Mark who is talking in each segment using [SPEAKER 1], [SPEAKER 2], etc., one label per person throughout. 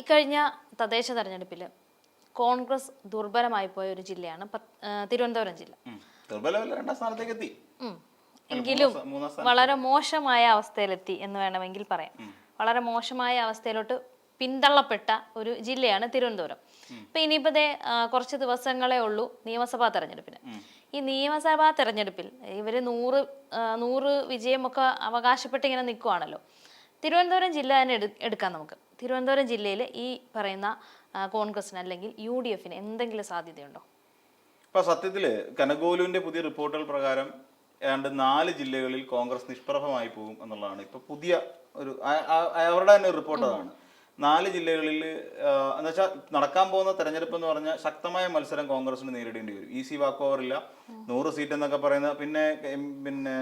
[SPEAKER 1] ഇക്കഴിഞ്ഞ തദ്ദേശ തെരഞ്ഞെടുപ്പിൽ കോൺഗ്രസ് ദുർബലമായി പോയ ഒരു ജില്ലയാണ് തിരുവനന്തപുരം ജില്ല. എങ്കിലും വളരെ മോശമായ അവസ്ഥയിലെത്തി എന്ന് വേണമെങ്കിൽ പറയാം. വളരെ മോശമായ അവസ്ഥയിലോട്ട് പിന്തള്ളപ്പെട്ട ഒരു ജില്ലയാണ് തിരുവനന്തപുരം. ഇപ്പൊ ഇനിയിപ്പോ കുറച്ച് ദിവസങ്ങളേ ഉള്ളൂ നിയമസഭാ തെരഞ്ഞെടുപ്പിന്. ഈ നിയമസഭാ തെരഞ്ഞെടുപ്പിൽ ഇവർ നൂറ് നൂറ് വിജയമൊക്കെ അവകാശപ്പെട്ട് ഇങ്ങനെ നിൽക്കുവാണല്ലോ തിരുവനന്തപുരം ജില്ല തന്നെ എടുക്കാം നമുക്ക്. തിരുവനന്തപുരം ജില്ലയിൽ ഈ പറയുന്ന കോൺഗ്രസിന് അല്ലെങ്കിൽ യു ഡി എഫിന് എന്തെങ്കിലും സാധ്യതയുണ്ടോ?
[SPEAKER 2] ഇപ്പൊ സത്യത്തിൽ കനകോലുവിന്റെ പുതിയ റിപ്പോർട്ടുകൾ പ്രകാരം ഏതാണ്ട് നാല് ജില്ലകളിൽ കോൺഗ്രസ് നിഷ്പ്രഭമായി പോകും എന്നുള്ളതാണ്. ഇപ്പൊ പുതിയ ഒരു അവരുടെ തന്നെ റിപ്പോർട്ട് അതാണ്. നാല് ജില്ലകളിൽ എന്ന് വെച്ചാൽ നടക്കാൻ പോകുന്ന തെരഞ്ഞെടുപ്പ് എന്ന് പറഞ്ഞാൽ ശക്തമായ മത്സരം കോൺഗ്രസിന് നേരിടേണ്ടി വരും. ഈസി വാക്ക് ഓവർ ഇല്ല നൂറ് സീറ്റ് എന്നൊക്കെ പറയുന്ന പിന്നെ പിന്നെ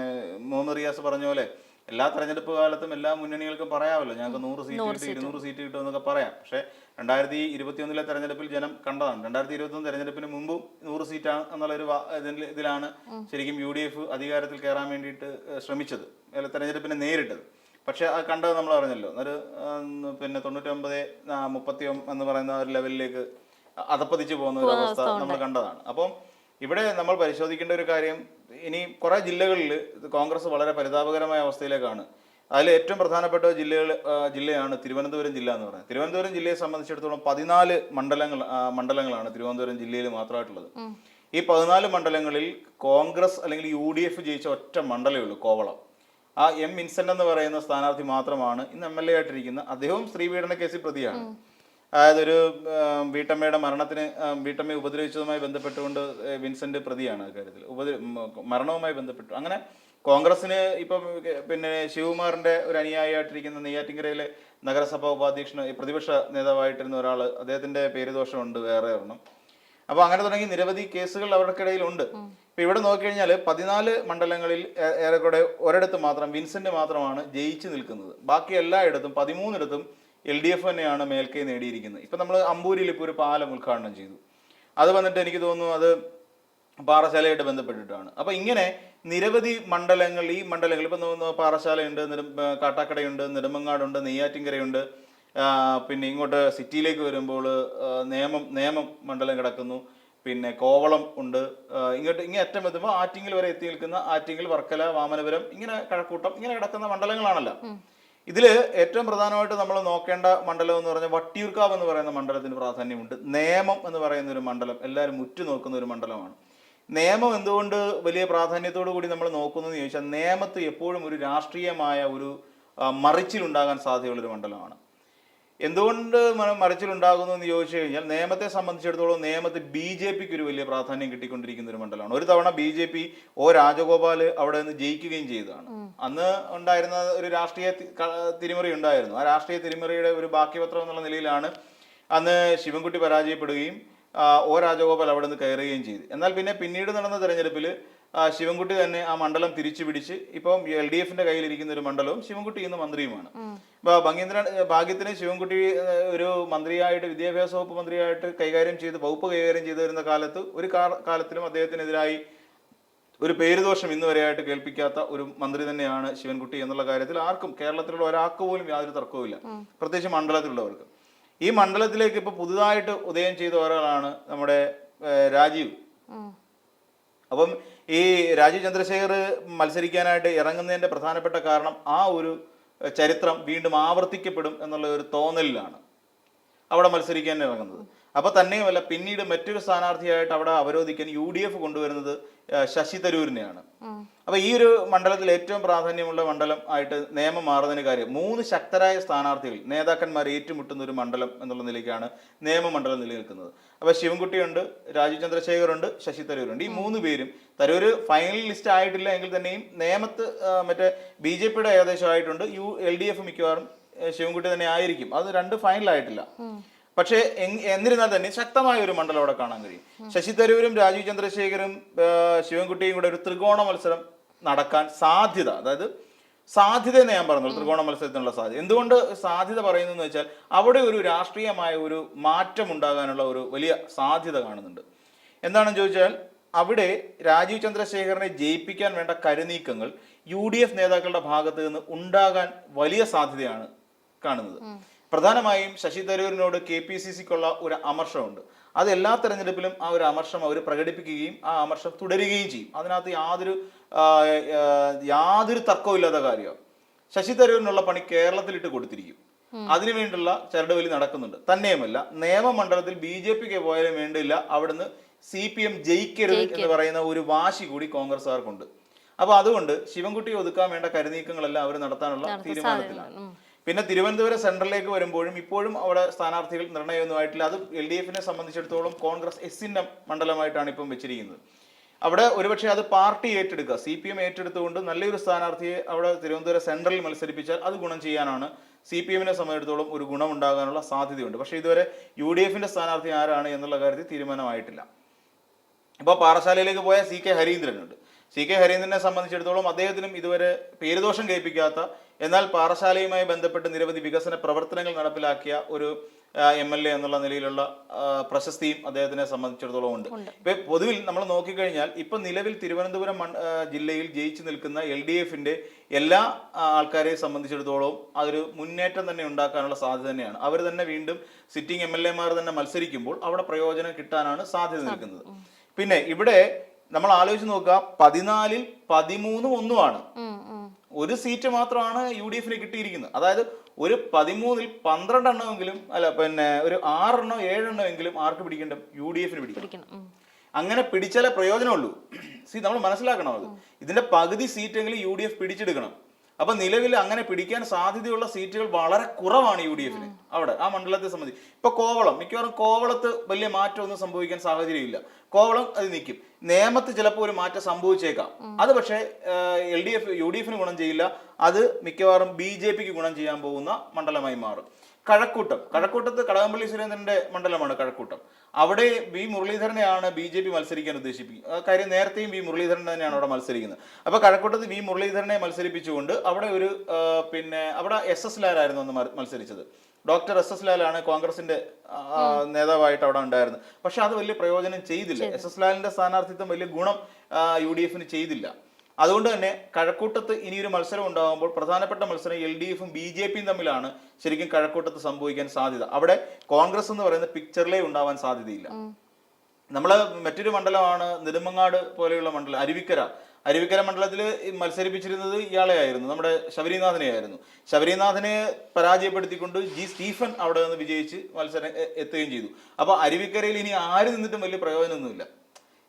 [SPEAKER 2] മുഹമ്മദ് റിയാസ് പറഞ്ഞ പോലെ എല്ലാ തെരഞ്ഞെടുപ്പ് കാലത്തും എല്ലാ മുന്നണികൾക്കും പറയാമല്ലോ. ഞങ്ങൾക്ക് നൂറ് സീറ്റ് കിട്ടും ഇരുന്നൂറ് സീറ്റ് കിട്ടും എന്നൊക്കെ പറയാം. പക്ഷേ രണ്ടായിരത്തി ഇരുപത്തിയൊന്നിലെ തെരഞ്ഞെടുപ്പിൽ ജനം കണ്ടതാണ്. രണ്ടായിരത്തി ഇരുപത്തി തെരഞ്ഞെടുപ്പിന് മുമ്പും നൂറ് സീറ്റാണ് എന്നുള്ളൊരു ഇതിലാണ് ശരിക്കും യു ഡി എഫ് അധികാരത്തിൽ കയറാൻ വേണ്ടിയിട്ട് ശ്രമിച്ചത്. തെരഞ്ഞെടുപ്പിനെ നേരിട്ടത്. പക്ഷേ അത് കണ്ടത് നമ്മൾ അറിഞ്ഞല്ലോ. ഒരു പിന്നെ തൊണ്ണൂറ്റൊമ്പത് മുപ്പത്തി എന്ന് പറയുന്ന ഒരു ലെവലിലേക്ക് അതപ്പതിച്ചു പോകുന്ന ഒരു അവസ്ഥ നമ്മൾ കണ്ടതാണ്. അപ്പം ഇവിടെ നമ്മൾ പരിശോധിക്കേണ്ട ഒരു കാര്യം ഇനി കുറേ ജില്ലകളിൽ കോൺഗ്രസ് വളരെ പരിതാപകരമായ അവസ്ഥയിലേക്കാണ്. അതിൽ ഏറ്റവും പ്രധാനപ്പെട്ട ജില്ലകൾ ജില്ലയാണ് തിരുവനന്തപുരം ജില്ല എന്ന് പറയുന്നത്. തിരുവനന്തപുരം ജില്ലയെ സംബന്ധിച്ചിടത്തോളം പതിനാല് മണ്ഡലങ്ങൾ മണ്ഡലങ്ങളാണ് തിരുവനന്തപുരം ജില്ലയിൽ മാത്രമായിട്ടുള്ളത്. ഈ പതിനാല് മണ്ഡലങ്ങളിൽ കോൺഗ്രസ് അല്ലെങ്കിൽ യു ഡി എഫ് ജയിച്ച ഒറ്റ മണ്ഡലമേ ഉള്ളൂ കോവളം. ആ എം ഇൻസെന്റ് എന്ന് പറയുന്ന സ്ഥാനാർത്ഥി മാത്രമാണ് ഇന്ന് എം എൽ എ ആയിട്ടിരിക്കുന്ന അദ്ദേഹവും സ്ത്രീപീഡന കേസിൽ പ്രതിയാണ്. അതായത് ഒരു വീട്ടമ്മയുടെ മരണത്തിന് വീട്ടമ്മയെ ഉപദ്രവിച്ചതുമായി ബന്ധപ്പെട്ടുകൊണ്ട് വിൻസെന്റ് പ്രതിയാണ് കാര്യത്തിൽ. ഉപദ്ര മരണവുമായി ബന്ധപ്പെട്ടു. അങ്ങനെ കോൺഗ്രസിന് ഇപ്പം പിന്നെ ശിവകുമാറിന്റെ ഒരു അനുയായിയായിട്ടിരിക്കുന്ന നെയ്യാറ്റിങ്കരയിലെ നഗരസഭാ ഉപാധ്യക്ഷന് ഈ പ്രതിപക്ഷ നേതാവായിട്ടിരുന്ന ഒരാൾ അദ്ദേഹത്തിന്റെ പേരുദോഷമുണ്ട് വേറെ ഒരെണ്ണം. അപ്പൊ അങ്ങനെ തുടങ്ങി നിരവധി കേസുകൾ അവരുടെ ഇടയിലുണ്ട് ഇപ്പൊ ഇവിടെ നോക്കിക്കഴിഞ്ഞാൽ പതിനാല് മണ്ഡലങ്ങളിൽ ഏറെക്കുറെ ഒരിടത്ത് മാത്രം വിൻസെന്റ് മാത്രമാണ് ജയിച്ചു നിൽക്കുന്നത്. ബാക്കി എല്ലായിടത്തും പതിമൂന്നിടത്തും എൽ ഡി എഫ് തന്നെയാണ് മേൽക്കൈ നേടിയിരിക്കുന്നത്. ഇപ്പം നമ്മൾ അമ്പൂരിൽ ഇപ്പോൾ ഒരു പാലം ഉദ്ഘാടനം ചെയ്തു. അത് വന്നിട്ട് എനിക്ക് തോന്നുന്നു അത് പാറശാലയായിട്ട് ബന്ധപ്പെട്ടിട്ടാണ്. അപ്പോൾ ഇങ്ങനെ നിരവധി മണ്ഡലങ്ങൾ ഈ മണ്ഡലങ്ങൾ ഇപ്പം പാറശാലയുണ്ട് നിര കാട്ടാക്കടയുണ്ട് നെടുമങ്ങാടുണ്ട് നെയ്യാറ്റിൻകരയുണ്ട് പിന്നെ ഇങ്ങോട്ട് സിറ്റിയിലേക്ക് വരുമ്പോൾ നേമം നേമം മണ്ഡലം കിടക്കുന്നു. പിന്നെ കോവളം ഉണ്ട്. ഇങ്ങോട്ട് ഇങ്ങനെ അറ്റം എത്തുമ്പോൾ ആറ്റിങ്ങൽ വരെ എത്തി നിൽക്കുന്ന ആറ്റിങ്ങൽ വർക്കല വാമനപുരം ഇങ്ങനെ കഴക്കൂട്ടം ഇങ്ങനെ കിടക്കുന്ന മണ്ഡലങ്ങളാണല്ലോ. ഇതിൽ ഏറ്റവും പ്രധാനമായിട്ട് നമ്മൾ നോക്കേണ്ട മണ്ഡലം എന്ന് പറഞ്ഞാൽ വട്ടിയൂർക്കാവ് എന്ന് പറയുന്ന മണ്ഡലത്തിന് പ്രാധാന്യമുണ്ട്. നേമം എന്ന് പറയുന്ന ഒരു മണ്ഡലം എല്ലാവരും ഉറ്റുനോക്കുന്ന ഒരു മണ്ഡലമാണ്. നിയമം എന്തുകൊണ്ട് വലിയ പ്രാധാന്യത്തോടു കൂടി നമ്മൾ നോക്കുന്നു എന്ന് ചോദിച്ചാൽ നിയമത്ത് എപ്പോഴും ഒരു രാഷ്ട്രീയമായ ഒരു മറിച്ചിലുണ്ടാകാൻ സാധ്യതയുള്ളൊരു മണ്ഡലമാണ്. എന്തുകൊണ്ട് മനം മറിച്ചിലുണ്ടാകുന്നു എന്ന് ചോദിച്ചു കഴിഞ്ഞാൽ നിയമത്തെ സംബന്ധിച്ചിടത്തോളം നിയമത്തിൽ ബി ജെ പിക്ക് ഒരു വലിയ പ്രാധാന്യം കിട്ടിക്കൊണ്ടിരിക്കുന്ന ഒരു മണ്ഡലമാണ്. ഒരു തവണ B J P O Rajagopal അവിടെ നിന്ന് ജയിക്കുകയും ചെയ്തതാണ്. അന്ന് ഉണ്ടായിരുന്ന ഒരു രാഷ്ട്രീയ തിരിമറി ഉണ്ടായിരുന്നു. ആ രാഷ്ട്രീയ തിരിമറിയുടെ ഒരു ബാക്കിപത്രം എന്നുള്ള നിലയിലാണ് അന്ന് ശിവൻകുട്ടി പരാജയപ്പെടുകയും ഓ ഒ രാജഗോപാൽ അവിടെ നിന്ന് കയറുകയും ചെയ്തു. എന്നാൽ പിന്നെ പിന്നീട് നടന്ന തെരഞ്ഞെടുപ്പിൽ ശിവൻകുട്ടി തന്നെ ആ മണ്ഡലം തിരിച്ചു പിടിച്ച് ഇപ്പം എൽ ഡി എഫിന്റെ കയ്യിലിരിക്കുന്ന ഒരു മണ്ഡലവും ശിവൻകുട്ടി ഇന്ന് മന്ത്രിയുമാണ്. ഇപ്പൊ ഭംഗീന്ദ്രൻ ഭാഗ്യത്തിന് ശിവൻകുട്ടി ഒരു മന്ത്രിയായിട്ട് വിദ്യാഭ്യാസ വകുപ്പ് മന്ത്രിയായിട്ട് കൈകാര്യം ചെയ്ത് വകുപ്പ് കൈകാര്യം ചെയ്തു വരുന്ന കാലത്ത് ഒരു കാലത്തിലും അദ്ദേഹത്തിനെതിരായി ഒരു പേരുദോഷം ഇന്ന് വരെയായിട്ട് കേൾപ്പിക്കാത്ത ഒരു മന്ത്രി തന്നെയാണ് ശിവൻകുട്ടി എന്നുള്ള കാര്യത്തിൽ ആർക്കും കേരളത്തിലുള്ള ഒരാൾക്ക് പോലും യാതൊരു തർക്കവുമില്ല. പ്രത്യേകിച്ച് മണ്ഡലത്തിലുള്ളവർക്ക്. ഈ മണ്ഡലത്തിലേക്ക് ഇപ്പൊ പുതുതായിട്ട് ഉദയം ചെയ്ത ഒരാളാണ് നമ്മുടെ രാജീവ്. അപ്പം ഈ രാജീവ് ചന്ദ്രശേഖർ മത്സരിക്കാനായിട്ട് ഇറങ്ങുന്നതിന്റെ പ്രധാനപ്പെട്ട കാരണം ആ ഒരു ചരിത്രം വീണ്ടും ആവർത്തിക്കപ്പെടും എന്നുള്ള ഒരു തോന്നലിലാണ് അവിടെ മത്സരിക്കാൻ ഇറങ്ങുന്നത്. അപ്പൊ തന്നെയുമല്ല പിന്നീട് മറ്റൊരു സ്ഥാനാർത്ഥിയായിട്ട് അവിടെ അവരോധിക്കാൻ യു ഡി എഫ് കൊണ്ടുവരുന്നത് ശശി തരൂരിനെയാണ്. അപ്പൊ ഈ ഒരു മണ്ഡലത്തിൽ ഏറ്റവും പ്രാധാന്യമുള്ള മണ്ഡലം ആയിട്ട് നിയമം മാറുന്നതിന് കാര്യം മൂന്ന് ശക്തരായ സ്ഥാനാർത്ഥികൾ നേതാക്കന്മാർ ഏറ്റുമുട്ടുന്ന ഒരു മണ്ഡലം എന്നുള്ള നിലയ്ക്കാണ് നിയമമണ്ഡലം നിലനിൽക്കുന്നത്. അപ്പൊ ശിവൻകുട്ടിയുണ്ട് രാജീവ് ചന്ദ്രശേഖറുണ്ട് ശശി തരൂരുണ്ട്. ഈ മൂന്ന് പേരും തരൂര് ഫൈനൽ ലിസ്റ്റ് ആയിട്ടില്ല എങ്കിൽ തന്നെയും നിയമത്ത് മറ്റേ ബി ജെ പിയുടെ ഏകദേശം ആയിട്ടുണ്ട്. യു എൽ ഡി എഫ് മിക്കവാറും ശിവൻകുട്ടി തന്നെ ആയിരിക്കും. അത് രണ്ട് ഫൈനൽ ആയിട്ടില്ല. പക്ഷേ എന്നിരുന്നാൽ തന്നെ ശക്തമായ ഒരു മണ്ഡലം അവിടെ കാണാൻ കഴിയും. ശശി തരൂരും രാജീവ് ചന്ദ്രശേഖരും ശിവൻകുട്ടിയും കൂടെ ഒരു ത്രികോണ മത്സരം നടക്കാൻ സാധ്യത അതായത് സാധ്യത എന്ന് ഞാൻ പറഞ്ഞു ത്രികോണ മത്സരത്തിനുള്ള സാധ്യത. എന്തുകൊണ്ട് സാധ്യത പറയുന്നതെന്ന് വെച്ചാൽ അവിടെ ഒരു രാഷ്ട്രീയമായ ഒരു മാറ്റം ഉണ്ടാകാനുള്ള ഒരു വലിയ സാധ്യത കാണുന്നുണ്ട്. എന്താണെന്ന് ചോദിച്ചാൽ അവിടെ രാജീവ് ചന്ദ്രശേഖരനെ ജയിപ്പിക്കാൻ വേണ്ട കരുനീക്കങ്ങൾ യു ഡി എഫ് നേതാക്കളുടെ ഭാഗത്ത് നിന്ന് ഉണ്ടാകാൻ വലിയ സാധ്യതയാണ് കാണുന്നത്. പ്രധാനമായും ശശി തരൂരിനോട് കെ പി സി സിക്കുള്ള ഒരു അമർഷമുണ്ട്. അത് എല്ലാ തെരഞ്ഞെടുപ്പിലും ആ ഒരു അമർഷം അവർ പ്രകടിപ്പിക്കുകയും ആ അമർഷം തുടരുകയും ചെയ്യും. അതിനകത്ത് യാതൊരു യാതൊരു തർക്കവും കാര്യമാണ്. ശശി തരൂരിനുള്ള പണി കേരളത്തിലിട്ട് കൊടുത്തിരിക്കും. അതിനുവേണ്ടിയുള്ള ചരടുവലി നടക്കുന്നുണ്ട്. തന്നെയുമല്ല നിയമമണ്ഡലത്തിൽ ബി ജെ പിക്ക് പോയാലും വേണ്ടില്ല അവിടുന്ന് സി പി എം ജയിക്കരുത് എന്ന് പറയുന്ന ഒരു വാശി കൂടി കോൺഗ്രസ്സുകാർക്കുണ്ട്. അപ്പൊ അതുകൊണ്ട് ശിവൻകുട്ടിയെ ഒതുക്കാൻ വേണ്ട കരുനീക്കങ്ങളെല്ലാം അവർ നടത്താനുള്ള തീരുമാനത്തിലാണ്. പിന്നെ തിരുവനന്തപുരം സെൻട്രലിലേക്ക് വരുമ്പോഴും ഇപ്പോഴും അവിടെ സ്ഥാനാർത്ഥികൾ നിർണയമൊന്നുമായിട്ടില്ല അത് എൽ ഡി എഫിനെ സംബന്ധിച്ചിടത്തോളം കോൺഗ്രസ് എസിന്റെ മണ്ഡലമായിട്ടാണ് ഇപ്പം വെച്ചിരിക്കുന്നത്. അവിടെ ഒരുപക്ഷെ അത് പാർട്ടി ഏറ്റെടുക്കുക സി പി എം ഏറ്റെടുത്തുകൊണ്ട് നല്ലൊരു സ്ഥാനാർത്ഥിയെ അവിടെ തിരുവനന്തപുരം സെൻട്രലിൽ മത്സരിപ്പിച്ചാൽ അത് ഗുണം ചെയ്യാനാണ് സി പി എമ്മിനെ സംബന്ധിച്ചിടത്തോളം ഒരു ഗുണം ഉണ്ടാകാനുള്ള സാധ്യതയുണ്ട്. പക്ഷേ ഇതുവരെ യു ഡി എഫിന്റെ സ്ഥാനാർത്ഥി ആരാണ് എന്നുള്ള കാര്യത്തിൽ തീരുമാനമായിട്ടില്ല. ഇപ്പോൾ പാറശാലയിലേക്ക് പോയ സി കെ ഹരീന്ദ്രനുണ്ട്. സി കെ ഹരീന്ദ്രനെ സംബന്ധിച്ചിടത്തോളം അദ്ദേഹത്തിനും ഇതുവരെ പേരുദോഷം കേൾപ്പിക്കാത്ത എന്നാൽ പാറശാലയുമായി ബന്ധപ്പെട്ട് നിരവധി വികസന പ്രവർത്തനങ്ങൾ നടപ്പിലാക്കിയ ഒരു എം എൽ എ എന്നുള്ള നിലയിലുള്ള പ്രശസ്തിയും അദ്ദേഹത്തിനെ സംബന്ധിച്ചിടത്തോളം ഉണ്ട്. ഇപ്പൊ പൊതുവിൽ നമ്മൾ നോക്കിക്കഴിഞ്ഞാൽ ഇപ്പൊ നിലവിൽ തിരുവനന്തപുരം ജില്ലയിൽ ജയിച്ചു നിൽക്കുന്ന എൽ ഡി എഫിന്റെ എല്ലാ ആൾക്കാരെയും സംബന്ധിച്ചിടത്തോളം അതൊരു മുന്നേറ്റം തന്നെ ഉണ്ടാക്കാനുള്ള സാധ്യത തന്നെയാണ്. അവർ തന്നെ വീണ്ടും സിറ്റിംഗ് എം എൽ എമാർ തന്നെ മത്സരിക്കുമ്പോൾ അവിടെ പ്രയോജനം കിട്ടാനാണ് സാധ്യത. നിൽക്കുന്നത്. പിന്നെ ഇവിടെ നമ്മൾ ആലോചിച്ച് നോക്കുക പതിനാലിൽ പതിമൂന്നും ഒന്നുമാണ്. ഒരു സീറ്റ് മാത്രമാണ് യു ഡി എഫിന് കിട്ടിയിരിക്കുന്നത്. അതായത് ഒരു പതിമൂന്നിൽ പന്ത്രണ്ട് എണ്ണമെങ്കിലും അല്ല പിന്നെ ഒരു ആറെണ്ണോ ഏഴെണ്ണോ എങ്കിലും ആർക്ക് പിടിക്കേണ്ട യു ഡി എഫിന് പിടിക്കണം. അങ്ങനെ പിടിച്ചാലേ പ്രയോജനമുള്ളൂ. സി നമ്മൾ മനസ്സിലാക്കണം അത്. ഇതിന്റെ പകുതി സീറ്റെങ്കിലും യു ഡി എഫ് പിടിച്ചെടുക്കണം. അപ്പൊ നിലവിൽ അങ്ങനെ പിടിക്കാൻ സാധ്യതയുള്ള സീറ്റുകൾ വളരെ കുറവാണ് യു ഡി എഫിന്. അവിടെ ആ മണ്ഡലത്തെ സംബന്ധിച്ച്. ഇപ്പൊ കോവളം മിക്കവാറും കോവളത്ത് വലിയ മാറ്റമൊന്നും സംഭവിക്കാൻ സാഹചര്യമില്ല. കോവളം അത് നിൽക്കും നേമത്ത് ചിലപ്പോൾ ഒരു മാറ്റം സംഭവിച്ചേക്കാം. അത് പക്ഷേ L D F U D എഫിന് ഗുണം ചെയ്യില്ല. അത് മിക്കവാറും ബി ജെ പിക്ക് ഗുണം ചെയ്യാൻ പോകുന്ന മണ്ഡലമായി മാറും. കഴക്കൂട്ടം. കഴക്കൂട്ടത്ത് കടകംപള്ളി സുരേന്ദ്രന്റെ മണ്ഡലമാണ് കഴക്കൂട്ടം. അവിടെ വി മുരളീധരനെയാണ് ബി ജെ പി മത്സരിക്കാൻ ഉദ്ദേശിപ്പിക്കുന്നത് കാര്യം നേരത്തെയും വി മുരളീധരൻ തന്നെയാണ് അവിടെ മത്സരിക്കുന്നത്. അപ്പൊ കഴക്കൂട്ടത്ത് വി മുരളീധരനെ മത്സരിപ്പിച്ചുകൊണ്ട് അവിടെ ഒരു പിന്നെ അവിടെ എസ് എസ് ലാലായിരുന്നു അന്ന് മത്സ- മത്സരിച്ചത്. ഡോക്ടർ എസ് എസ് ലാലാണ് കോൺഗ്രസിന്റെ നേതാവായിട്ട് അവിടെ ഉണ്ടായിരുന്നത്. പക്ഷെ അത് വലിയ പ്രയോജനം ചെയ്തില്ല. എസ് എസ് ലാലിന്റെ സ്ഥാനാർത്ഥിത്വം വലിയ ഗുണം യു ഡി എഫിന് ചെയ്തില്ല. അതുകൊണ്ട് തന്നെ കഴക്കൂട്ടത്ത് ഇനിയൊരു മത്സരം ഉണ്ടാകുമ്പോൾ പ്രധാനപ്പെട്ട മത്സരം എൽ ഡി എഫും ബി ജെ പിയും തമ്മിലാണ് ശരിക്കും കഴക്കൂട്ടത്ത് സംഭവിക്കാൻ സാധ്യത. അവിടെ കോൺഗ്രസ് എന്ന് പറയുന്ന പിക്ചറിലേ ഉണ്ടാവാൻ സാധ്യതയില്ല. നമ്മൾ മറ്റൊരു മണ്ഡലമാണ് നെടുമങ്ങാട് പോലെയുള്ള മണ്ഡലം അരുവിക്കര. അരുവിക്കര മണ്ഡലത്തിൽ മത്സരിപ്പിച്ചിരുന്നത് ഇയാളെ ആയിരുന്നു നമ്മുടെ ശബരിനാഥനെ ആയിരുന്നു. ശബരിനാഥനെ പരാജയപ്പെടുത്തിക്കൊണ്ട് ജി സ്റ്റീഫൻ അവിടെ നിന്ന് വിജയിച്ച് മത്സരം എത്തുകയും ചെയ്തു. അപ്പൊ അരുവിക്കരയിൽ ഇനി ആര് നിന്നിട്ടും വലിയ പ്രയോജനമൊന്നുമില്ല.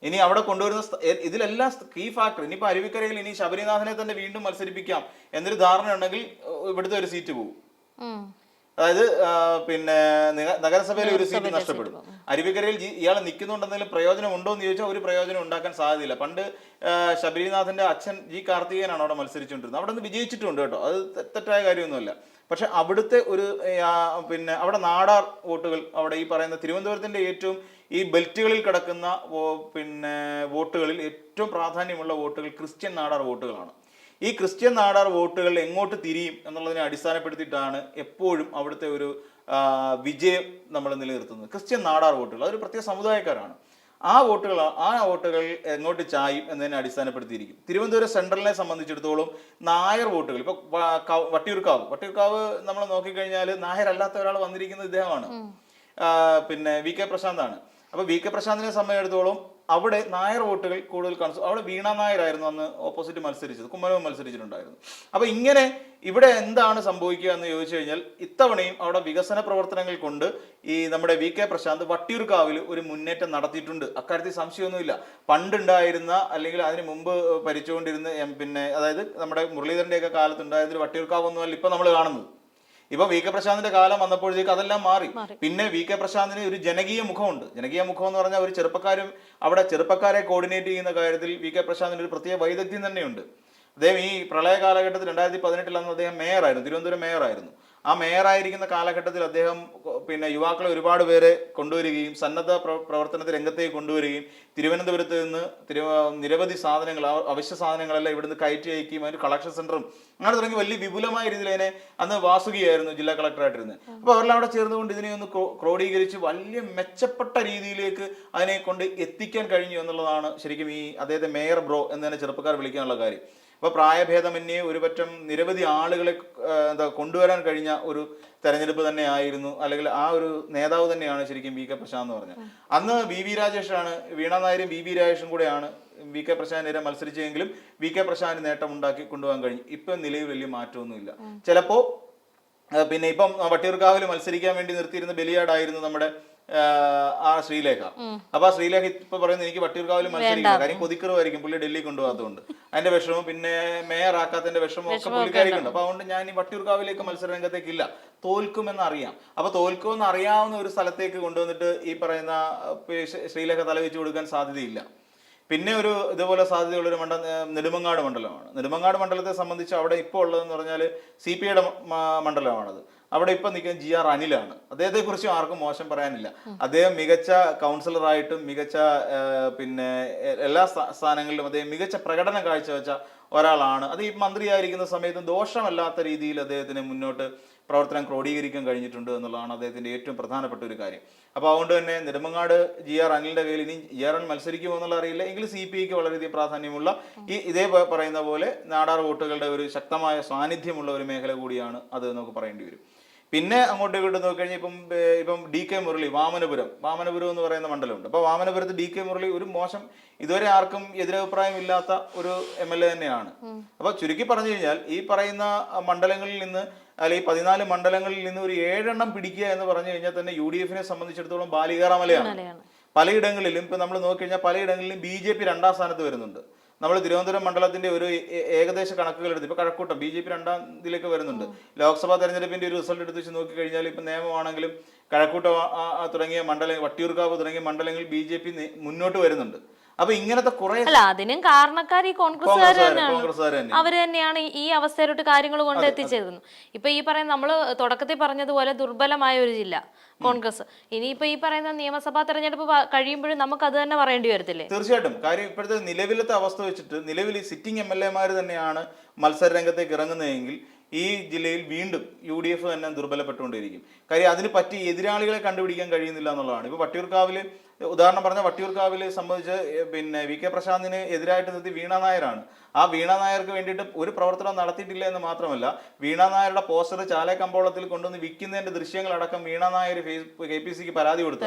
[SPEAKER 2] ഇനി അവിടെ കൊണ്ടുവരുന്ന ഇതിലെല്ലാം കീ ഫാക്ടർ ഇനിയിപ്പോൾ അരുവിക്കരയിൽ ഇനി ശബരിനാഥനെ തന്നെ വീണ്ടും മത്സരിപ്പിക്കാം എന്നൊരു ധാരണ ഉണ്ടെങ്കിൽ ഇവിടുത്തെ ഒരു സീറ്റ് പോകും. അതായത് പിന്നെ നഗരസഭയിൽ നഗരസഭയിലെ ഒരു സീറ്റ് നഷ്ടപ്പെടും. അരുവിക്കരയിൽ ഇയാളെ ഇയാൾ നിൽക്കുന്നുണ്ടെന്നെങ്കിലും പ്രയോജനം ഉണ്ടോ എന്ന് ചോദിച്ചാൽ ഒരു പ്രയോജനം ഉണ്ടാക്കാൻ സാധ്യതയില്ല. പണ്ട് ശബരിനാഥന്റെ അച്ഛൻ ജി കാർത്തികേയനാണ് അവിടെ മത്സരിച്ചുകൊണ്ടിരുന്നത്. അവിടെ നിന്ന് വിജയിച്ചിട്ടുണ്ട് കേട്ടോ. അത് തെറ്റായ കാര്യമൊന്നുമല്ല. പക്ഷെ അവിടുത്തെ ഒരു പിന്നെ അവിടെ നാടാർ വോട്ടുകൾ അവിടെ ഈ പറയുന്ന തിരുവനന്തപുരത്തിന്റെ ഏറ്റവും ഈ ബെൽറ്റുകളിൽ കിടക്കുന്ന പിന്നെ വോട്ടുകളിൽ ഏറ്റവും പ്രാധാന്യമുള്ള വോട്ടുകൾ ക്രിസ്ത്യൻ നാടാർ വോട്ടുകളാണ്. ഈ ക്രിസ്ത്യൻ നാടാർ വോട്ടുകൾ എങ്ങോട്ട് തിരിയും എന്നുള്ളതിനെ അടിസ്ഥാനപ്പെടുത്തിയിട്ടാണ് എപ്പോഴും അവിടുത്തെ ഒരു വിജയം നമ്മൾ നിലനിർത്തുന്നത്. ക്രിസ്ത്യൻ നാടാർ വോട്ടുകൾ അതൊരു പ്രത്യേക സമുദായക്കാരാണ്. ആ വോട്ടുകൾ ആ വോട്ടുകൾ എങ്ങോട്ട് ചായും എന്നതിനെ അടിസ്ഥാനപ്പെടുത്തിയിരിക്കും. തിരുവനന്തപുരം സെൻട്രലിനെ സംബന്ധിച്ചിടത്തോളം നായർ വോട്ടുകൾ ഇപ്പൊ വട്ടിയൂർക്കാവ്. വട്ടിയൂർക്കാവ് നമ്മൾ നോക്കിക്കഴിഞ്ഞാൽ നായരല്ലാത്ത ഒരാൾ വന്നിരിക്കുന്നത് ഇദ്ദേഹമാണ്. പിന്നെ വി കെ പ്രശാന്താണ്. അപ്പൊ വി കെ പ്രശാന്തിനെ സംബന്ധിച്ചിടത്തോളം അവിടെ നായർ വോട്ടുകൾ കൂടുതൽ കൺസ് അവിടെ വീണ നായരായിരുന്നു അന്ന് ഓപ്പോസിറ്റ് മത്സരിച്ചത് കുമ്മനവും മത്സരിച്ചിട്ടുണ്ടായിരുന്നു. അപ്പൊ ഇങ്ങനെ ഇവിടെ എന്താണ് സംഭവിക്കുക എന്ന് ചോദിച്ചു കഴിഞ്ഞാൽ ഇത്തവണയും അവിടെ വികസന പ്രവർത്തനങ്ങൾ കൊണ്ട് ഈ നമ്മുടെ വി കെ പ്രശാന്ത് വട്ടിയൂർക്കാവിൽ ഒരു മുന്നേറ്റം നടത്തിയിട്ടുണ്ട്. അക്കാര്യത്തിൽ സംശയമൊന്നുമില്ല. പണ്ടുണ്ടായിരുന്ന അല്ലെങ്കിൽ അതിന് മുമ്പ് ഭരിച്ചുകൊണ്ടിരുന്ന പിന്നെ അതായത് നമ്മുടെ മുരളീധരന്റെയൊക്കെ കാലത്തുണ്ടായിരുന്ന വട്ടിയൂർക്കാവൊന്നുമല്ല ഇപ്പൊ നമ്മൾ കാണുന്നത്. ഇപ്പൊ വി കെ പ്രശാന്തിന്റെ കാലം വന്നപ്പോഴത്തേക്ക് അതെല്ലാം മാറി. പിന്നെ വി കെ പ്രശാന്തിന് ഒരു ജനകീയ മുഖമുണ്ട്. ജനകീയ മുഖം എന്ന് പറഞ്ഞാൽ ഒരു ചെറുപ്പക്കാരും അവിടെ ചെറുപ്പക്കാരെ കോർഡിനേറ്റ് ചെയ്യുന്ന കാര്യത്തിൽ വി കെ പ്രശാന്തിന് ഒരു പ്രത്യേക വൈദഗ്ധ്യം തന്നെയുണ്ട്. അദ്ദേഹം ഈ പ്രളയ കാലഘട്ടത്തിൽ രണ്ടായിരത്തി പതിനെട്ടിൽ അന്ന് അദ്ദേഹം മേയറായിരുന്നു തിരുവനന്തപുരം മേയറായിരുന്നു ആ മേയറായിരിക്കുന്ന കാലഘട്ടത്തിൽ അദ്ദേഹം പിന്നെ യുവാക്കളെ ഒരുപാട് പേരെ കൊണ്ടുവരികയും സന്നദ്ധ പ്ര- പ്രവർത്തനത്തിൽ രംഗത്തേക്ക് കൊണ്ടുവരികയും തിരുവനന്തപുരത്ത് നിന്ന് നിരവധി സാധനങ്ങൾ അവശ്യ സാധനങ്ങളെല്ലാം ഇവിടുന്ന് കയറ്റി അയക്കുകയും അതിന് കളക്ഷൻ സെന്ററും അങ്ങനെ തുടങ്ങി വലിയ വിപുലമായ രീതിയിൽ അതിനെ അന്ന് വാസുകിയായിരുന്നു ജില്ലാ കളക്ടറായിട്ടിരുന്നത് അപ്പോൾ അവരെല്ലാം അവിടെ ചേർന്നുകൊണ്ട് ഇതിനെ ഒന്ന് ക്രോഡീകരിച്ച് വലിയ മെച്ചപ്പെട്ട രീതിയിലേക്ക് അതിനെ കൊണ്ട് എത്തിക്കാൻ കഴിഞ്ഞു എന്നുള്ളതാണ് ശരിക്കും ഈ അദ്ദേഹത്തെ മേയർ ബ്രോ എന്ന് തന്നെ ചെറുപ്പക്കാർ വിളിക്കാനുള്ള കാര്യം. അപ്പോൾ പ്രായഭേദമന്യേ ഒരുപറ്റം നിരവധി ആളുകളെ എന്താ കൊണ്ടുവരാൻ കഴിഞ്ഞ ഒരു തെരഞ്ഞെടുപ്പ് തന്നെയായിരുന്നു. അല്ലെങ്കിൽ ആ ഒരു നേതാവ് തന്നെയാണ് ശരിക്കും വി കെ പ്രശാന്ത് എന്ന് പറഞ്ഞത്. അന്ന് വി വി രാജേഷാണ് വീണ നായരും വി വി രാജേഷും കൂടെയാണ് വി കെ പ്രശാന്തിനെ മത്സരിച്ചെങ്കിലും വി കെ പ്രശാന്ത് നേട്ടം ഉണ്ടാക്കി കൊണ്ടുപോകാൻ കഴിഞ്ഞു. ഇപ്പം നിലയിൽ വലിയ മാറ്റമൊന്നുമില്ല. ചിലപ്പോൾ പിന്നെ ഇപ്പം വട്ടിയൂർക്കാവിൽ മത്സരിക്കാൻ വേണ്ടി നിർത്തിയിരുന്ന ബലിയാടായിരുന്നു നമ്മുടെ ആ, ശ്രീലേഖ. അപ്പൊ ആ ശ്രീലേഖ ഇപ്പൊ പറയുന്നത് എനിക്ക് വട്ടിയൂർക്കാവിൽ മത്സരിക്കണം. കാര്യം കൊതിക്കറുമായിരിക്കും പുള്ളി ഡൽഹി കൊണ്ടുപോകാത്തതുകൊണ്ട്. അതിന്റെ വിഷമം പിന്നെ മേയർ ആക്കാത്തതിന്റെ വിഷമം ഒക്കെ പുള്ളിക്കാരിക്കുണ്ട്. അപ്പൊ അതുകൊണ്ട് ഞാൻ ഈ വട്ടിയൂർക്കാവിലേക്ക് മത്സര രംഗത്തേക്ക് ഇല്ല തോൽക്കുമെന്ന് അറിയാം അപ്പൊ തോൽക്കുമെന്ന് അറിയാവുന്ന ഒരു സ്ഥലത്തേക്ക് കൊണ്ടുവന്നിട്ട് ഈ പറയുന്ന ശ്രീലേഖ തല ശ്രീലേഖ തലവെച്ച് കൊടുക്കാൻ സാധ്യതയില്ല. പിന്നെ ഒരു ഇതുപോലെ സാധ്യതയുള്ള ഒരു മണ്ഡലം നെടുമങ്ങാട് മണ്ഡലമാണ്. നെടുമങ്ങാട് മണ്ഡലത്തെ സംബന്ധിച്ച് അവിടെ ഇപ്പോൾ ഉള്ളതെന്ന് പറഞ്ഞാൽ സി പി ഐയുടെ മണ്ഡലമാണത്. അവിടെ ഇപ്പൊ നിൽക്കുന്ന ജി ആർ അനിലാണ്. അദ്ദേഹത്തെ കുറിച്ചും ആർക്കും മോശം പറയാനില്ല. അദ്ദേഹം മികച്ച കൗൺസിലറായിട്ടും മികച്ച പിന്നെ എല്ലാ സ്ഥാ- സ്ഥാനങ്ങളിലും അദ്ദേഹം മികച്ച പ്രകടനം കാഴ്ചവെച്ച ഒരാളാണ്. അത് ഈ മന്ത്രിയായിരിക്കുന്ന സമയത്ത് ദോഷമല്ലാത്ത രീതിയിൽ അദ്ദേഹത്തിന് മുന്നോട്ട് പ്രവർത്തനം ക്രോഡീകരിക്കാൻ കഴിഞ്ഞിട്ടുണ്ട് എന്നുള്ളതാണ് അദ്ദേഹത്തിന്റെ ഏറ്റവും പ്രധാനപ്പെട്ട ഒരു കാര്യം. അപ്പോൾ അതുകൊണ്ട് തന്നെ നെടുമങ്ങാട് ജി ആർ അനിലിന്റെ കയ്യിൽ ഇനി ജി ആർ അൻ മത്സരിക്കുമോ എന്നുള്ള അറിയില്ല. എങ്കിൽ സി പി ഐക്ക് വളരെയധികം പ്രാധാന്യമുള്ള ഈ ഇതേ പറയുന്ന പോലെ നാടാർ വോട്ടുകളുടെ ഒരു ശക്തമായ സാന്നിധ്യമുള്ള ഒരു മേഖല കൂടിയാണ് അത് നമുക്ക് പറയേണ്ടി വരും. പിന്നെ അങ്ങോട്ട് ഇങ്ങോട്ട് നോക്കിക്കഴിഞ്ഞാൽ ഇപ്പം ഇപ്പം ഡി കെ മുരളി വാമനപുരം. വാമനപുരം എന്ന് പറയുന്ന മണ്ഡലമുണ്ട്. അപ്പോൾ വാമനപുരത്ത് ഡി കെ മുരളി ഒരു മോശം ഇതുവരെ ആർക്കും എതിരഭിപ്രായം ഇല്ലാത്ത ഒരു എം എൽ എ തന്നെയാണ്. അപ്പോൾ ചുരുക്കി പറഞ്ഞു കഴിഞ്ഞാൽ ഈ പറയുന്ന മണ്ഡലങ്ങളിൽ നിന്ന് അല്ലെങ്കിൽ ഈ പതിനാല് മണ്ഡലങ്ങളിൽ നിന്ന് ഒരു ഏഴെണ്ണം പിടിക്കുക എന്ന് പറഞ്ഞു കഴിഞ്ഞാൽ തന്നെ യു ഡി എഫിനെ സംബന്ധിച്ചിടത്തോളം ബാലികാറാമലയാണ്
[SPEAKER 1] മലയാണ്.
[SPEAKER 2] പലയിടങ്ങളിലും ഇപ്പം നമ്മൾ നോക്കിക്കഴിഞ്ഞാൽ പലയിടങ്ങളിലും ബി ജെ പി രണ്ടാം സ്ഥാനത്ത് വരുന്നുണ്ട്. നമ്മൾ തിരുവനന്തപുരം മണ്ഡലത്തിന്റെ ഒരു ഏകദേശ കണക്കുകൾ എടുത്ത് ഇപ്പൊ കഴക്കൂട്ടം ബി ജെ പി രണ്ടാം ഇതിലേക്ക് വരുന്നുണ്ട്. ലോക്സഭാ തെരഞ്ഞെടുപ്പിന്റെ ഒരു റിസൾട്ട് എടുത്ത് വെച്ച് നോക്കിക്കഴിഞ്ഞാൽ ഇപ്പൊ നിയമമാണെങ്കിലും കഴക്കൂട്ടം തുടങ്ങിയ മണ്ഡലം വട്ടിയൂർക്കാവ് തുടങ്ങിയ മണ്ഡലങ്ങളിൽ ബി ജെ പി മുന്നോട്ട് വരുന്നുണ്ട്. അപ്പൊ ഇങ്ങനത്തെ കുറെ
[SPEAKER 1] അല്ല അതിനും കാരണക്കാർ ഈ കോൺഗ്രസ്സുകാർ തന്നെയാണ്. അവർ തന്നെയാണ് ഈ- അവസ്ഥയിലോട്ട് കാര്യങ്ങൾ കൊണ്ട് എത്തിച്ചേരുന്നു ഇപ്പൊ ഈ പറയുന്ന നമ്മൾ തുടക്കത്തിൽ പറഞ്ഞതുപോലെ ദുർബലമായ ഒരു ജില്ല കോൺഗ്രസ്. ഇനിയിപ്പോ ഈ പറയുന്ന നിയമസഭാ തെരഞ്ഞെടുപ്പ് കഴിയുമ്പോഴും നമുക്ക് അത് തന്നെ പറയേണ്ടി വരത്തില്ലേ?
[SPEAKER 2] തീർച്ചയായിട്ടും. കാര്യം ഇപ്പോഴത്തെ നിലവിലത്തെ അവസ്ഥ വെച്ചിട്ട് നിലവിൽ സിറ്റിംഗ് എം എൽ എമാർ തന്നെയാണ് മത്സര രംഗത്തേക്ക് ഇറങ്ങുന്നതെങ്കിൽ ഈ ജില്ലയിൽ വീണ്ടും യു ഡി എഫ് തന്നെ ദുർബലപ്പെട്ടുകൊണ്ടിരിക്കും. കാര്യം അതിന് പറ്റി എതിരാളികളെ കണ്ടുപിടിക്കാൻ കഴിയുന്നില്ല എന്നുള്ളതാണ്. ഇപ്പോൾ വട്ടിയൂർക്കാവിൽ ഉദാഹരണം പറഞ്ഞ വട്ടിയൂർക്കാവിൽ സംബന്ധിച്ച് പിന്നെ വി കെ പ്രശാന്തിന് എതിരായിട്ട് നിർത്തി വീണ നായരാണ്. ആ വീണ നായർക്ക് വേണ്ടിയിട്ട് ഒരു പ്രവർത്തനം നടത്തിയിട്ടില്ല എന്ന് മാത്രമല്ല വീണ നായരുടെ പോസ്റ്റർ ചാലേ കമ്പോളത്തിൽ കൊണ്ടുവന്ന് വിൽക്കുന്നതിന്റെ ദൃശ്യങ്ങളടക്കം വീണ നായർ കെ പി സിക്ക് പരാതി കൊടുത്തു.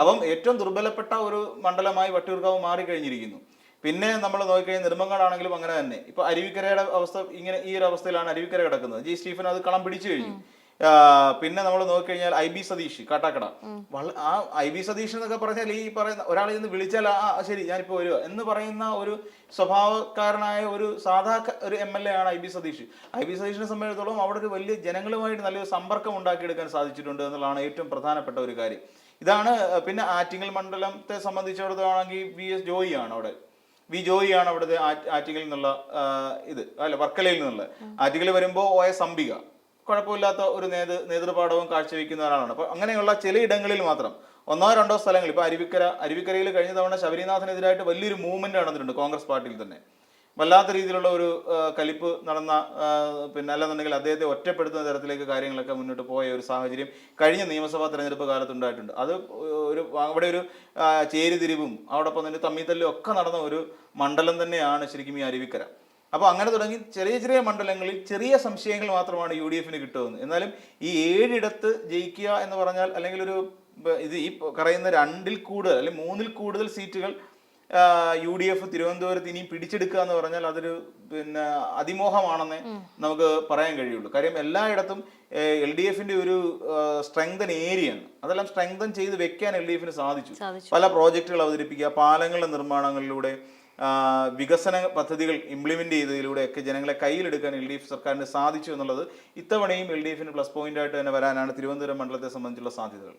[SPEAKER 2] അപ്പം ഏറ്റവും ദുർബലപ്പെട്ട ഒരു മണ്ഡലമായി വട്ടിയൂർക്കാവ് മാറിക്കഴിഞ്ഞിരിക്കുന്നു. പിന്നെ നമ്മൾ നോക്കിക്കഴിഞ്ഞാൽ നെടുമങ്ങാടാണെങ്കിലും അങ്ങനെ തന്നെ. ഇപ്പൊ അരുവിക്കരയുടെ അവസ്ഥ ഇങ്ങനെ ഈ ഒരു അവസ്ഥയിലാണ് അരുവിക്കര കിടക്കുന്നത്. ജി സ്റ്റീഫൻ അത് കളം പിടിച്ചു കഴിഞ്ഞു. പിന്നെ നമ്മൾ നോക്കിക്കഴിഞ്ഞാൽ ഐ ബി സതീഷ് കാട്ടാക്കട. ആ ഐ ബി സതീഷ് എന്നൊക്കെ പറഞ്ഞാൽ ഈ പറയുന്ന ഒരാളെ ഇന്ന് വിളിച്ചാൽ ആ ശരി ഞാനിപ്പോ വരിക എന്ന് പറയുന്ന ഒരു സ്വഭാവക്കാരനായ ഒരു സാധാ ഒരു എം എൽ എ ആണ് I B Satish. I B സതീഷിനെ സംബന്ധിച്ചിടത്തോളം അവിടെ ഒരു വലിയ ജനങ്ങളുമായിട്ട് നല്ലൊരു സമ്പർക്കം ഉണ്ടാക്കിയെടുക്കാൻ സാധിച്ചിട്ടുണ്ട് എന്നുള്ളതാണ് ഏറ്റവും പ്രധാനപ്പെട്ട ഒരു കാര്യം. ഇതാണ് പിന്നെ ആറ്റിങ്ങൽ മണ്ഡലത്തെ സംബന്ധിച്ചിടത്തോളാണെങ്കിൽ വി എസ് ജോയി ആണ് അവിടെ. വി ജോയിയാണ് അവിടുത്തെ ആറ്റ്- നിന്നുള്ള ഇത്. അല്ല വർക്കലയിൽ നിന്നുള്ള. ആറ്റിങ്ങൽ വരുമ്പോൾ ഒ എസ് അംബിക കുഴപ്പമില്ലാത്ത ഒരു നേതൃ നേതൃപാഠവും കാഴ്ചവെക്കുന്ന ഒരാളാണ്. അപ്പോൾ അങ്ങനെയുള്ള ചിലയിടങ്ങളിൽ മാത്രം ഒന്നോ രണ്ടോ സ്ഥലങ്ങൾ ഇപ്പോൾ അരുവിക്കര അരുവിക്കരയിൽ കഴിഞ്ഞ തവണ ശബരിനാഥനെതിരായിട്ട് വലിയൊരു മൂവ്മെന്റ് നടന്നിട്ടുണ്ട് കോൺഗ്രസ് പാർട്ടിയിൽ തന്നെ. വല്ലാത്ത രീതിയിലുള്ള ഒരു കലിപ്പ് നടന്ന പിന്നെ അല്ലെന്നുണ്ടെങ്കിൽ അദ്ദേഹത്തെ ഒറ്റപ്പെടുത്തുന്ന തരത്തിലേക്ക് കാര്യങ്ങളൊക്കെ മുന്നോട്ട് പോയ ഒരു സാഹചര്യം കഴിഞ്ഞ നിയമസഭാ തെരഞ്ഞെടുപ്പ് കാലത്ത് ഉണ്ടായിട്ടുണ്ട് അത് ഒരു അവിടെ ഒരു ചേരിതിരിവും അവിടൊപ്പം തന്നെ തമ്മിത്തല്ലും ഒക്കെ നടന്ന ഒരു മണ്ഡലം തന്നെയാണ് ശരിക്കും ഈ അരുവിക്കര. അപ്പോൾ അങ്ങനെ തുടങ്ങി ചെറിയ ചെറിയ മണ്ഡലങ്ങളിൽ ചെറിയ സംശയങ്ങൾ മാത്രമാണ് യു ഡി എഫിന് കിട്ടുന്നത്. എന്നാലും ഈ ഏഴിടത്ത് ജയിക്കുക എന്ന് പറഞ്ഞാൽ അല്ലെങ്കിൽ ഒരു ഇത് ഈ പറയുന്ന രണ്ടിൽ കൂടുതൽ അല്ലെങ്കിൽ മൂന്നിൽ കൂടുതൽ സീറ്റുകൾ യു ഡി എഫ് തിരുവനന്തപുരത്ത് ഇനി പിടിച്ചെടുക്കുക എന്ന് പറഞ്ഞാൽ അതൊരു പിന്നെ അതിമോഹമാണെന്ന് നമുക്ക് പറയാൻ കഴിയുള്ളൂ. കാര്യം എല്ലായിടത്തും എൽ ഡി എഫിന്റെ ഒരു സ്ട്രെങ്തൻ ഏരിയയാണ് അതെല്ലാം സ്ട്രെങ്തൻ ചെയ്ത് വെക്കാൻ എൽ ഡി എഫിന് സാധിച്ചു. പല പ്രോജക്റ്റുകൾ അവതരിപ്പിക്കുക പാലങ്ങളുടെ നിർമ്മാണങ്ങളിലൂടെ വികസന പദ്ധതികൾ ഇംപ്ലിമെന്റ് ചെയ്തതിലൂടെ ഒക്കെ ജനങ്ങളെ കയ്യിലെടുക്കാൻ എൽ ഡി എഫ് സർക്കാരിന് സാധിച്ചു എന്നുള്ളത് ഇത്തവണയും എൽ ഡി എഫിന് പ്ലസ് പോയിന്റ് ആയിട്ട് തന്നെ വരാനാണ് തിരുവനന്തപുരം മണ്ഡലത്തെ സംബന്ധിച്ചുള്ള സാധ്യതകൾ.